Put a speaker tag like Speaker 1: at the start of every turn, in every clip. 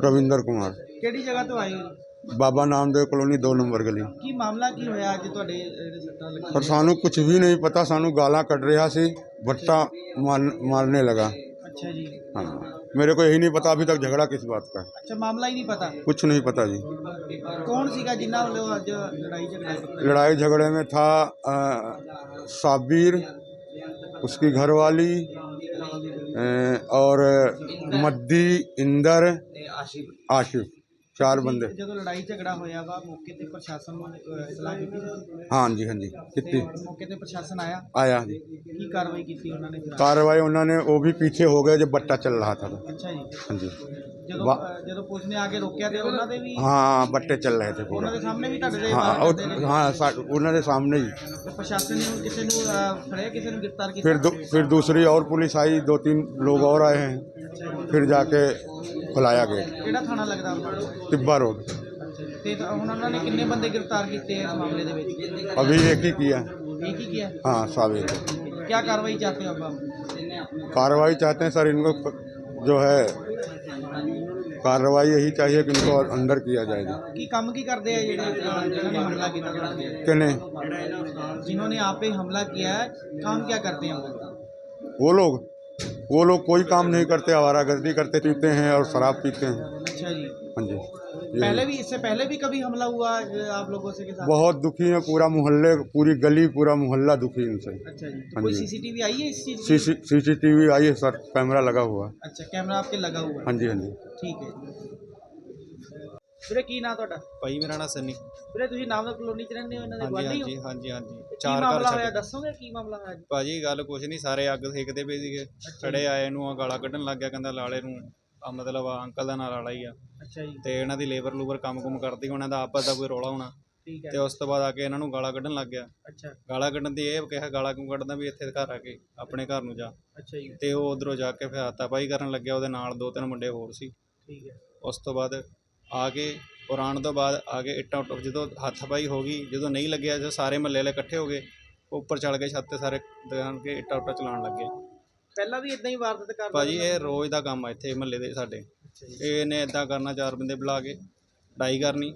Speaker 1: ਰਵਿੰਦਰ ਕੁਮਾਰ
Speaker 2: ਕਿਹੜੀ ਜਗ੍ਹਾ ਤੋਂ ਆਏ ਹੋ ਜੀ?
Speaker 1: ਬਾਬਾ ਨਾਮਦੇਵ ਕਲੋਨੀ 2 ਨੰਬਰ ਗਲੀ
Speaker 2: ਕੀ ਮਾਮਲਾ ਕੀ ਹੋਇਆ ਅੱਜ ਤੁਹਾਡੇ ਜਿਹੜੇ ਸੱਟਾਂ ਲੱਗੀਆਂ
Speaker 1: ਪਰ ਸਾਨੂੰ ਕੁਝ ਵੀ ਨਹੀਂ ਪਤਾ ਸਾਨੂੰ ਗਾਲਾਂ ਕੱਢ ਰਿਹਾ ਸੀ ਵੱਟਾ ਮਾਰਨ- ਮਾਰਨੇ ਲਗਾ
Speaker 2: अच्छा जी
Speaker 1: हाँ मेरे को यही नहीं पता अभी तक झगड़ा किस बात का है
Speaker 2: अच्छा मामला ही नहीं पता
Speaker 1: कुछ नहीं पता जी
Speaker 2: कौन सीगा जिन्ना वाले आज लड़ाई झगड़ा है?
Speaker 1: लड़ाई झगड़े में था अ, साबिर उसकी घरवाली और मद्दी इंदर आशिफ। चार बंदे
Speaker 2: ਜਦੋਂ ਲੜਾਈ ਝਗੜਾ ਹੋਇਆ ਵਾ ਮੌਕੇ ਤੇ ਪ੍ਰਸ਼ਾਸਨ ਨੂੰ ਅਹ, ਇਤਲਾਹ ਕੀਤੀ ਸੀ?
Speaker 1: हाँ जी हाँ जी
Speaker 2: ਤੇ
Speaker 1: कितनी
Speaker 2: ਮੌਕੇ ਤੇ ਪ੍ਰਸ਼ਾਸਨ ਆਇਆ
Speaker 1: आया जी
Speaker 2: ਕੀ ਕਾਰਵਾਈ ਕੀਤੀ ਉਹਨਾਂ ਨੇ ਫਿਰ
Speaker 1: कार्रवाई उन्होंने वो भी पीछे हो गए जब बट्टा चल रहा था तो।
Speaker 2: ਅੱਛਾ ਜੀ
Speaker 1: हाँ जी
Speaker 2: ਜਦੋਂ
Speaker 1: ਵਾ-
Speaker 2: ਅਹ, ਜਦੋਂ ਪੁਲਿਸ ਨੇ ਆ ਕੇ ਰੋਕਿਆ ਤੇ ਉਹਨਾਂ ਦੇ ਵੀ
Speaker 1: हाँ बट्टे चल रहे थे पूरा
Speaker 2: ਉਹਨਾਂ ਦੇ ਸਾਹਮਣੇ ਵੀ ਤੁਹਾਡੇ ਦੇ
Speaker 1: हाँ
Speaker 2: ਵਾਰ ਕਰਦੇ
Speaker 1: और-
Speaker 2: ਰਹੇ
Speaker 1: हाँ सा- उन्होंने सामने ही
Speaker 2: ਤੇ ਪ੍ਰਸ਼ਾਸਨ ਨੇ ਕਿਸੇ ਨੂੰ ਅਹ, ਫੜਿਆ ਕਿਸੇ ਨੂੰ ਗ੍ਰਿਫਤਾਰ ਕੀਤਾ
Speaker 1: फिर दू, फिर दूसरी और पुलिस आई दो तीन लोग और आए हैं फिर जाके खुलाया गया
Speaker 2: ਕਿਹੜਾ ਥਾਣਾ ਲੱਗਦਾ ਉਹਨਾਂ ਨੂੰ
Speaker 1: तिब्बा रोड
Speaker 2: ਅੱਛਾ ਜੀ। ਤੇ ਤਾਂ ਹੁਣ ਉਹਨਾਂ ਨੇ ਕਿੰਨੇ ਬੰਦੇ ਗ੍ਰਿਫਤਾਰ ਕੀਤੇ ਇਸ ਮਾਮਲੇ ਦੇ ਵਿੱਚ
Speaker 1: अभी एक ही किया
Speaker 2: एक ही किया
Speaker 1: हाँ साबिर
Speaker 2: क्या कार्रवाई चाहते हो अब आप
Speaker 1: कार्रवाई चाहते हैं सर इनको प- जो है कार्रवाई यही चाहिए कि इनको अंदर किया जाएगा
Speaker 2: ਕੀ ਕੰਮ ਕੀ ਕਰਦੇ ਆ ਜਿਹੜੇ ਅਹ, ਜਿਨ੍ਹਾਂ ने हमला किया था
Speaker 1: किने
Speaker 2: जिन्होंने आप पे हमला किया है काम क्या करते हैं वो
Speaker 1: वो लोग वो लोग कोई काम नहीं करते आवारागर्दी करते पीते हैं और शराब पीते हैं।
Speaker 2: अच्छा जी।
Speaker 1: हाँ जी।
Speaker 2: पहले भी इससे पहले भी कभी हमला हुआ आप लोगों से के साथ?
Speaker 1: बहुत दुखी है पूरा मोहल्ले पूरी गली पूरा मोहल्ला दुखी इनसे
Speaker 2: अच्छा जी। तो
Speaker 1: हाँ
Speaker 2: कोई सीसीटीवी आई है इस चीज़
Speaker 1: सीसीटीवी आई है सर कैमरा लगा हुआ।
Speaker 2: अच्छा कैमरा आपके लगा हुआ हाँ
Speaker 1: जी हाँ जी।
Speaker 2: ठीक है। ਵੀਰੇ ਕੀ ਨਾਂ ਤੁਹਾਡਾ?
Speaker 3: ਭਾਈ ਮੇਰਾ ਨਾਮ ਸੰਨੀ
Speaker 2: ਵੀਰੇ ਤੁਸੀਂ ਨਾਮ ਕਲੋਨੀ ਚ ਰਹਿੰਦੇ ਹੋ ਇਹਨਾਂ ਦੇ ਗਵਾਂਢੀ ਹੋ?
Speaker 3: ਹਾਂਜੀ ਹਾਂਜੀ ਹਾਂਜੀ।
Speaker 2: ਕੀ
Speaker 3: ਚਾਰ
Speaker 2: ਮਾਮਲਾ
Speaker 3: ਘਰ
Speaker 2: ਹੋਇਆ?
Speaker 3: ਛੱਡ
Speaker 2: ਦੱਸੋਗੇ ਕੀ ਮਾਮਲਾ ਹੋਇਆ ਜੀ?
Speaker 3: ਭਾਜੀ ਗੱਲ ਕੁਛ ਨਹੀਂ ਸਾਰੇ ਅੱਗ ਸੇਕਦੇ ਪਏ ਸੀਗੇ। ਖੜੇ ਆਏ ਨੂੰ ਆ ਗਾਲਾਂ ਕੱਢਣ ਲੱਗ ਗਿਆ ਕਹਿੰਦਾ ਲਾਲੇ ਨੂੰ ਆ ਮਤਲਬ ਆ ਅੰਕਲ ਦਾ ਨਾਂ ਲਾਲਾ ਹੀ ਆ।
Speaker 2: ਅੱਛਾ ਜੀ।
Speaker 3: ਤੇ ਇਹਨਾਂ ਦੀ ਲੇਬਰ ਲੂਬਰ ਕੰਮ ਕੁਮ ਕਰਦੀ ਉਹਨਾਂ ਦਾ ਆਪਸ ਦਾ ਕੋਈ ਰੌਲਾ ਹੋਣਾ।
Speaker 2: ਠੀਕ
Speaker 3: ਤੇ ਉਸ ਤੋਂ ਬਾਅਦ ਆ ਕੇ ਇਹਨਾਂ ਨੂੰ ਗਾਲਾਂ ਕੱਢਣ ਲੱਗ ਗਿਆ।
Speaker 2: ਅੱਛਾ।
Speaker 3: ਗਾਲਾਂ ਕੱਢਣ ਦੀ ਇਹ ਕਿਹਾ ਗਾਲਾਂ ਕਿਉਂ ਕੱਢਦਾ ਵੀ ਇੱਥੇ ਘਰ ਆ ਕੇ ਆਪਣੇ ਘਰ ਨੂੰ ਜਾ।
Speaker 2: ਅੱਛਾ ਜੀ।
Speaker 3: ਤੇ ਉਹ ਉਧਰੋਂ ਜਾ ਕੇ ਫਿਰ ਹਾਤਾਪਾਈ ਕਰਨ ਲੱਗਿਆ ਉਹਦੇ ਨਾਲ ਦੋ ਤਿੰਨ ਮੁੰਡੇ ਹੋਰ ਸੀ।
Speaker 2: ਠੀਕ ਹੈ।
Speaker 3: ਉਸ ਤੋਂ ਬਾਅਦ ਆ ਕੇ ਔਰ ਆਉਣ ਤੋਂ ਬਾਅਦ ਆ ਕੇ ਇੱਟਾਂ ਉੱਟ ਜਦੋਂ ਹੱਥ ਪਾਈ ਹੋ ਗਈ ਜਦੋਂ ਨਹੀਂ ਲੱਗਿਆ ਜਦੋਂ ਸਾਰੇ ਮਹੱਲੇ ਵਾਲੇ ਇਕੱਠੇ ਹੋ ਗਏ ਉੱਪਰ ਚੜ ਗਏ ਛੱਤ ਤੇ ਸਾਰੇ ਦੁਕਾਨ ਕੇ ਇੱਟਾਂ ਉੱਟਾਂ ਚਲਾਉਣ ਲੱਗੇ।
Speaker 2: ਪਹਿਲਾਂ ਵੀ ਇਦਾਂ ਹੀ ਵਾਰਦਾਤ ਕਰਦੇ
Speaker 3: ਭਾਜੀ ਇਹ ਰੋਜ਼ ਦਾ ਕੰਮ ਆ ਇੱਥੇ ਮਹੱਲੇ ਦੇ ਸਾਡੇ। ਇਹਨੇ ਇਦਾਂ ਕਰਨਾ ਚਾਰ ਬੰਦੇ ਬੁਲਾ ਕੇ ਡਾਈ ਕਰਨੀ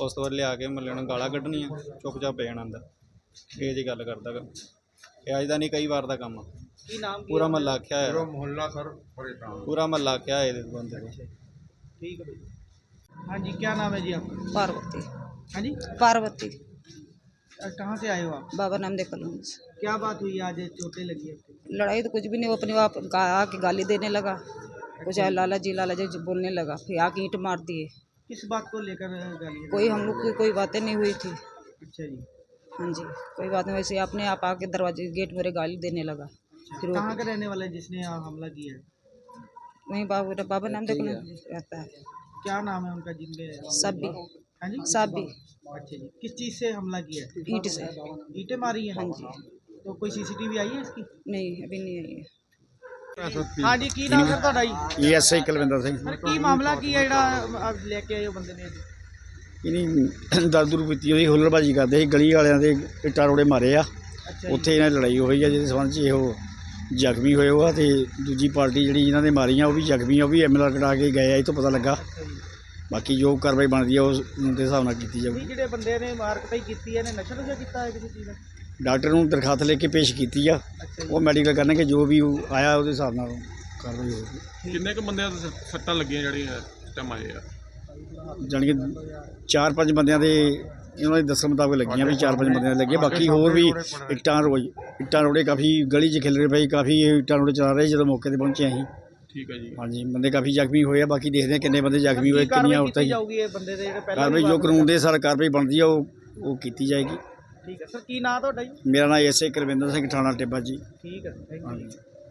Speaker 3: ਉਸ ਤੋਂ ਬਾਅਦ ਲਿਆ ਕੇ ਮਹੱਲੇ ਨੂੰ ਗਾਲਾਂ ਕੱਢਣੀਆਂ ਚੁੱਪਚਾਪ ਪੈਣ ਅੰਦਰ। ਇਹ ਜੀ ਗੱਲ ਕਰਦਾ ਗਾ। ਇਹ ਅੱਜ ਦਾ ਨਹੀਂ ਕਈ ਵਾਰ ਦਾ ਕੰਮ
Speaker 2: ਕੀ ਨਾਮ
Speaker 3: ਪੂਰਾ ਮਹੱਲਾ ਆਖਿਆ
Speaker 1: ਹੋਇਆ।
Speaker 3: ਪੂਰਾ ਮਹੱਲਾ ਆਖਿਆ ਹੋਇਆ ਇਹਦੇ ਬੰਦੇ
Speaker 2: ਦਾ ਠੀਕ ਹੈ हाँ जी क्या नाम है जी आपका?
Speaker 4: पार्वती।
Speaker 2: हाँ जी?
Speaker 4: पार्वती।
Speaker 2: कहाँ से आए हो आप?
Speaker 4: बाबा नामदेव कॉलोनी से।
Speaker 2: क्या बात हुई आज? चोटें लगी आपको?
Speaker 4: लड़ाई तो कुछ भी नहीं वो अपने आप आके गाली देने लगा। कुछ है लाला जी लाला जी बोलने लगा फिर आके ईंट मार दिए।
Speaker 2: किस बात को लेकर गालियाँ
Speaker 4: कोई हम लोग की कोई बातें नहीं हुई थी।
Speaker 2: अच्छा जी।
Speaker 4: हाँ जी कोई बात नहीं वैसे अपने आप आके दरवाजे गेट मेरे गाली देने लगा। फिर
Speaker 2: कहाँ का रहने वाला है जिसने हमला किया
Speaker 4: वहीं बाबा बाबा नामदेव कॉलोनी रहता है।
Speaker 2: क्या नाम है उनका जिनके
Speaker 4: साबी
Speaker 2: हाँ जी
Speaker 4: साबी
Speaker 2: अच्छा जी किस चीज़ से हमला किया है
Speaker 4: ईंट से
Speaker 2: ईंटें मारी हैं
Speaker 4: हाँ जी
Speaker 2: तो कोई सीसीटीवी आई है इसकी
Speaker 4: नहीं अभी नहीं आई है
Speaker 2: हाँ जी की नाम सर ਤੁਹਾਡਾ ਜੀ
Speaker 5: ਈਐਸਆਈ ਕੁਲਵਿੰਦਰ ਸਿੰਘ
Speaker 2: ਸਰ ਕੀ ਮਾਮਲਾ ਕੀ ਹੈ ਜਿਹੜਾ ਆਪ ਲੈ ਕੇ ਆਏ ਹੋ ਬੰਦੇ ਨੇ
Speaker 5: ਇਹਨੀ ਦਰਦੁਰ ਪੀਤੀ ਉਹਦੀ ਹੁੱਲੜਬਾਜੀ ਕਰਦੇ ਸੀ ਗਲੀ ਵਾਲਿਆਂ ਦੇ ਇੱਟਾਂ ਰੋੜੇ ਮਾਰੇ ਆ
Speaker 2: ਅੱਛਾ
Speaker 5: ਉੱਥੇ ਇਹਨਾਂ ਦੀ ਲੜਾਈ ਹੋਈ ਆ ਜਿਹਦੇ ਸੰਬੰਧ 'ਚ ਇਹੋ ਜ਼ਖਮੀ ਹੋਏ ਹੋ ਆ ਤੇ ਦੂਜੀ ਪਾਰਟੀ ਜਿਹੜੀ ਇਹਨਾਂ ਦੇ ਮਾਰੀਆਂ ਉਹ ਵੀ ਜ਼ਖਮੀ ਆ ਉਹ ਵੀ ਐਮਐਲਆਰ ਕਟਾ ਕੇ ਗਏ ਆ ਇਹ ਤੋਂ ਪਤਾ ਲੱਗਾ। ਬਾਕੀ ਜੋ ਕਾਰਵਾਈ ਬਣਦੀ ਆ ਉਸ ਦੇ ਹਿਸਾਬ ਨਾਲ ਕੀਤੀ ਜਾਊਗੀ।
Speaker 2: ਜਿਹੜੇ ਬੰਦੇ ਨੇ ਮਾਰ ਕਟਾਈ ਕੀਤੀ ਹੈ ਨੇ ਨਸ਼ਾ ਨੁਸ਼ਾ ਕੀਤਾ ਹੈ ਕਿਸੇ ਚੀਜ਼ ਦਾ?
Speaker 5: ਡਾਕਟਰ ਨੂੰ ਦਰਖਾਸਤ ਲੈ ਕੇ ਪੇਸ਼ ਕੀਤੀ ਆ। ਉਹ ਮੈਡੀਕਲ ਕਰਨਗੇ ਜੋ ਵੀ ਉਹ ਆਇਆ ਉਹਦੇ ਹਿਸਾਬ ਨਾਲ ਕਾਰਵਾਈ ਹੋਊਗੀ।
Speaker 6: ਕਿੰਨੇ ਕੁ ਬੰਦਿਆਂ ਦੇ ਸੱਟਾਂ ਲੱਗੀਆਂ ਜਿਹੜੀਆਂ ਟਮ ਆਏ ਆ
Speaker 5: ਜਾਣੀ ਕਿ ਚਾਰ ਪੰਜ ਬੰਦਿਆਂ ਦੇ ਇਹਨਾਂ ਦੇ ਦੱਸਣ ਮੁਤਾਬਕ ਲੱਗੀਆਂ ਵੀ ਚਾਰ ਪੰਜ ਬੰਦਿਆਂ ਦੇ ਲੱਗੇ। ਬਾਕੀ ਹੋਰ ਵੀ ਇੱਟਾਂ ਰੋਜ ਇੱਟਾਂ ਰੋੜੇ ਕਾਫੀ ਗਲੀ 'ਚ ਖਿਲ ਰਹੇ ਪਏ ਕਾਫੀ ਇਹ ਇੱਟਾਂ ਰੋੜੇ ਚਲਾ ਰਹੇ ਜਦੋਂ ਮੌਕੇ ਤੇ ਪਹੁੰਚੇ ਅਸੀਂ।
Speaker 6: ਠੀਕ ਹੈ ਜੀ।
Speaker 5: ਹਾਂਜੀ ਬੰਦੇ ਕਾਫੀ ਜ਼ਖਮੀ ਹੋਏ ਆ ਬਾਕੀ ਦੇਖਦੇ ਹਾਂ ਕਿੰਨੇ ਬੰਦੇ ਜ਼ਖਮੀ ਹੋਏ ਕਿੰਨੀਆਂ ਔਰਤਾਂ ਜੀ
Speaker 2: ਜਾਊਗੀ ਇਹ ਬੰਦੇ ਦੇ ਜਿਹੜੇ ਪਹਿਲਾਂ
Speaker 5: ਕਾਰਵਾਈ
Speaker 2: ਵੀ
Speaker 5: ਜੋ ਕਾਨੂੰਨ ਦੇ ਸਾਰ ਕਾਰਵਾਈ ਬਣਦੀ ਆ ਉਹ ਉਹ ਕੀਤੀ ਜਾਏਗੀ।
Speaker 2: ਠੀਕ ਹੈ। ਸਰ ਕੀ ਨਾਂ ਤੁਹਾਡਾ ਜੀ?
Speaker 5: ਮੇਰਾ ਨਾਮ ਐਸਏ ਕੁਲਵਿੰਦਰ ਸਿੰਘ ਥਾਣਾ ਟਿੱਬਾ ਜੀ।
Speaker 2: ਠੀਕ ਹੈ ਥੈਂਕ ਯੂ
Speaker 5: ਹਾਂਜੀ।